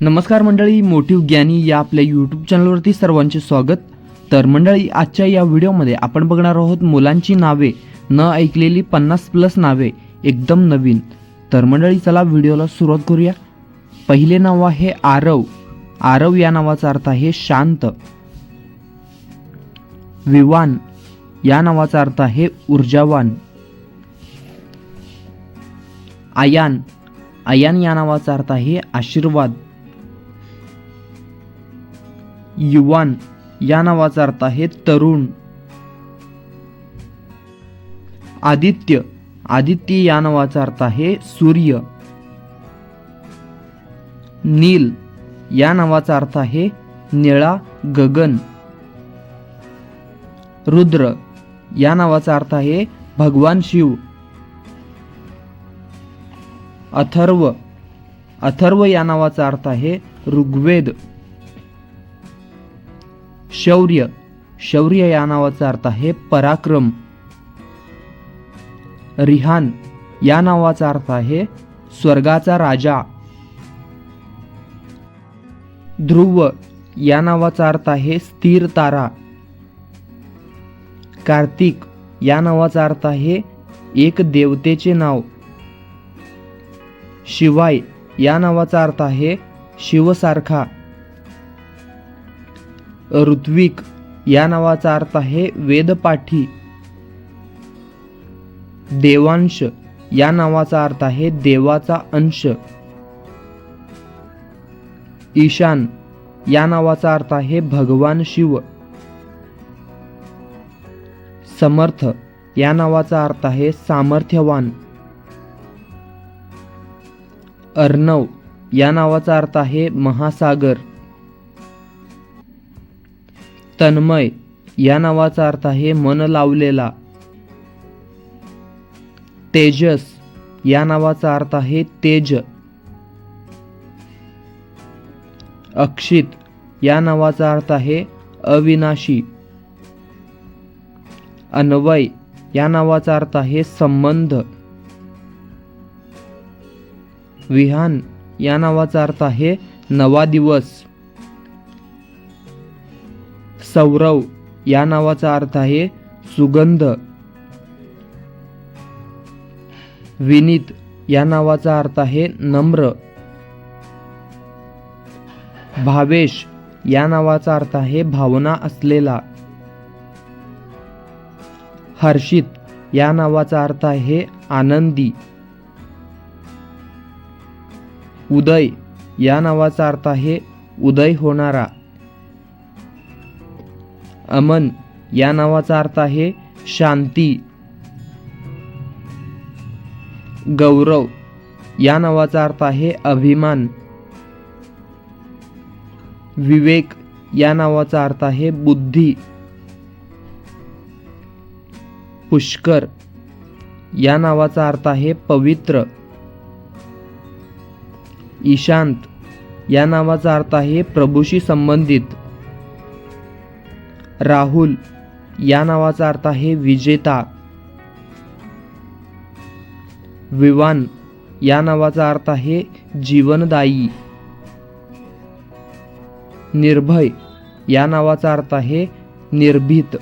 नमस्कार मंडळी मोटिव ज्ञानी या आपल्या यूट्यूब चॅनलवरती सर्वांचे स्वागत. तर मंडळी आजच्या या व्हिडिओमध्ये आपण बघणार आहोत मुलांची नावे न ऐकलेली पन्नास प्लस नावे एकदम नवीन. तर मंडळी चला व्हिडिओला सुरुवात करूया. पहिले नाव आहे आरव. आरव या नावाचा अर्थ आहे शांत. विवान. या नावाचा अर्थ आहे ऊर्जावान. आयान. आयान या नावाचा अर्थ आहे आशीर्वाद. युवान या नावाचा अर्थ आहे तरुण. आदित्य आदित्य या नावाचा अर्थ आहे सूर्य. नील या नावाचा अर्थ आहे निळा गगन. रुद्र या नावाचा अर्थ आहे भगवान शिव. अथर्व अथर्व या नावाचा अर्थ आहे ऋग्वेद. शौर्य. शौर्य या नावाचा अर्थ आहे पराक्रम. रिहान या नावाचा अर्थ आहे स्वर्गाचा राजा. ध्रुव या नावाचा अर्थ आहे स्थिर तारा. कार्तिक या नावाचा अर्थ आहे एक देवतेचे नाव. शिवाय या नावाचा अर्थ आहे शिवसारखा. ऋत्विक या नावाचा अर्थ आहे वेदपाठी. देवांश या नावाचा अर्थ आहे देवाचा अंश. ईशान या नावाचा अर्थ आहे भगवान शिव. समर्थ या नावाचा अर्थ आहे सामर्थ्यवान. अर्णव या नावाचा अर्थ आहे महासागर. तन्मय. या नावाचा अर्थ आहे मन लावलेला. तेजस. या नावाचा अर्थ आहे तेज. अक्षित. या नावाचा अर्थ आहे अविनाशी. अन्वय. या नावाचा अर्थ आहे संबंध. विहान. या नावाचा अर्थ आहे नवा दिवस. सौरव या नावाचा अर्थ आहे सुगंध. विनीत या नावाचा अर्थ आहे नम्र. भावेश या नावाचा अर्थ आहे भावना असलेला. हर्षित या नावाचा अर्थ आहे आनंदी. उदय या नावाचा अर्थ आहे उदय होणारा. अमन या नावाचा अर्थ आहे शांती. गौरव या नावाचा अर्थ आहे अभिमान. विवेक या नावाचा अर्थ आहे बुद्धी. पुष्कर या नावाचा अर्थ आहे पवित्र. ईशांत या नावाचा अर्थ आहे प्रभूशी संबंधित. राहुल या नावाचा अर्थ आहे विजेता. विवान या नावाचा अर्थ आहे जीवनदायी. निर्भय या नावाचा अर्थ आहे निर्भीत.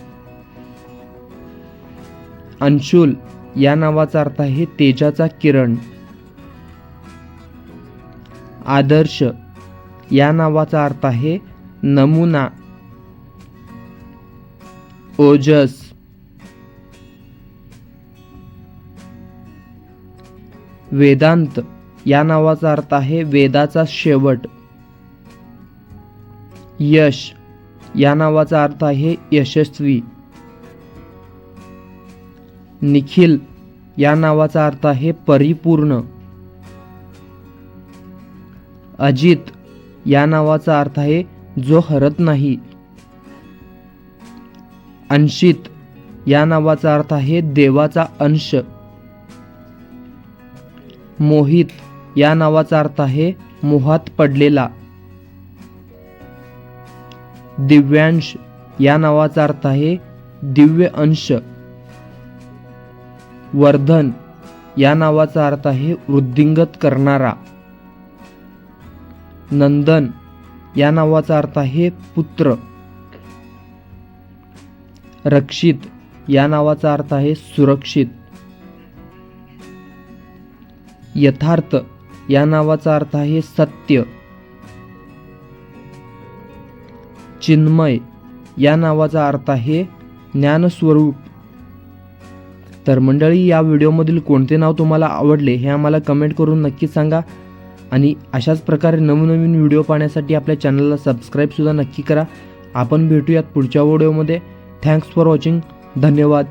अंशुल या नावाचा अर्थ आहे तेजाचा किरण. आदर्श या नावाचा अर्थ आहे नमुना. ओजस. वेदांत या नावाचा अर्थ आहे वेदाचा शेवट. यश या नावाचा अर्थ आहे यशस्वी. निखिल या नावाचा अर्थ आहे परिपूर्ण. अजित या नावाचा अर्थ आहे जो हरत नाही. अंशित. या नावाचा अर्थ आहे देवाचा अंश. मोहित. या नावाचा अर्थ आहे मोहात पडलेला. दिव्यांश. या नावाचा अर्थ आहे दिव्य अंश. वर्धन. या नावाचा अर्थ आहे वृद्धिंगत करणारा. नंदन. या नावाचा अर्थ आहे पुत्र. रक्षित. या नावाचा अर्थ आहे सुरक्षित. यथार्थ. या नावाचा अर्थ आहे सत्य. चिन्मय. या नावाचा अर्थ आहे ज्ञानस्वरूप. तर मंडळी या व्हिडिओमधील कोणते नाव तुम्हाला आवडले हे आम्हाला कमेंट करून नक्की सांगा. आणि अशाच प्रकारे नवनवीन व्हिडिओ पाहण्यासाठी आपल्या चॅनलला सबस्क्राईबसुद्धा नक्की करा. आपण भेटूयात पुढच्या व्हिडिओमध्ये. थँक्स फॉर वॉचिंग धन्यवाद